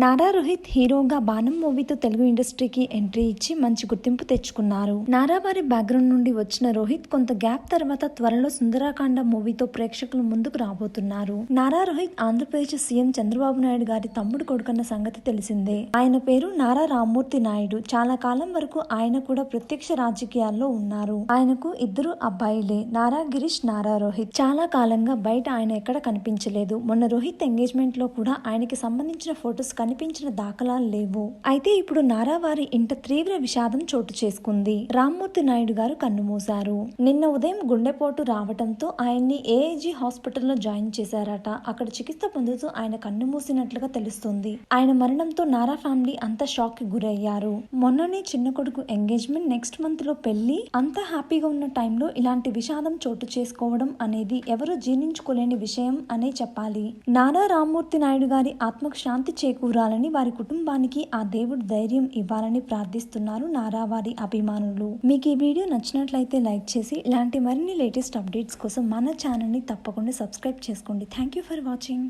నారా రోహిత్ హీరోగా బాణం మూవీతో తెలుగు ఇండస్ట్రీకి ఎంట్రీ ఇచ్చి మంచి గుర్తింపు తెచ్చుకున్నారు. నారా వారి బ్యాక్గ్రౌండ్ నుండి వచ్చిన రోహిత్ కొంత గ్యాప్ తర్వాత త్వరలో సుందరాకాండ మూవీతో ప్రేక్షకుల ముందుకు రాబోతున్నారు. నారా రోహిత్ ఆంధ్రప్రదేశ్ సీఎం చంద్రబాబు నాయుడు గారి తమ్ముడు కొడుకన్న సంగతి తెలిసిందే. ఆయన పేరు నారా రామ్మూర్తి నాయుడు. చాలా కాలం వరకు ఆయన కూడా ప్రత్యక్ష రాజకీయాల్లో ఉన్నారు. ఆయనకు ఇద్దరు అబ్బాయిలే నారా గిరీష్ నారా రోహిత్. చాలా కాలంగా బయట ఆయన ఎక్కడ కనిపించలేదు. మొన్న రోహిత్ ఎంగేజ్మెంట్లో కూడా ఆయనకి సంబంధించిన ఫొటోస్ కనిపించిన దాఖలాలు లేవు. అయితే ఇప్పుడు నారా వారి ఇంట తీవ్ర విషాదం చోటు చేసుకుంది. రామ్మూర్తి నాయుడు గారు కన్నుమూశారు. నిన్న ఉదయం గుండెపోటు రావడంతో ఆయన్ని ఏఐజీ హాస్పిటల్లో జాయిన్ చేశారట. అక్కడ చికిత్స పొందుతూ ఆయన కన్నుమూసినట్లుగా తెలుస్తుంది. ఆయన మరణంతో నారా ఫ్యామిలీ అంతా షాక్కి గురయ్యారు. మొన్ననే చిన్న కొడుకు ఎంగేజ్మెంట్ నెక్స్ట్ మంత్లో పెళ్ళి అంత హ్యాపీగా ఉన్న టైంలో ఇలాంటి విషాదం చోటు చేసుకోవడం అనేది ఎవరు జీర్ణించుకోలేని విషయం అనే చెప్పాలి. నారా రామ్మూర్తి నాయుడు గారి ఆత్మకు శాంతి చేకూరాలని వారి కుటుంబానికి ఆ దేవుడు ధైర్యం ఇవ్వాలని ప్రార్థిస్తున్నారు నారావారి అభిమానులు. మీకు ఈ వీడియో నచ్చినట్లయితే లైక్ చేసి ఇలాంటి మరిన్ని లేటెస్ట్ అప్డేట్స్ కోసం మన ఛానల్ని తప్పకుండా సబ్స్క్రైబ్ చేసుకోండి. Thank you for watching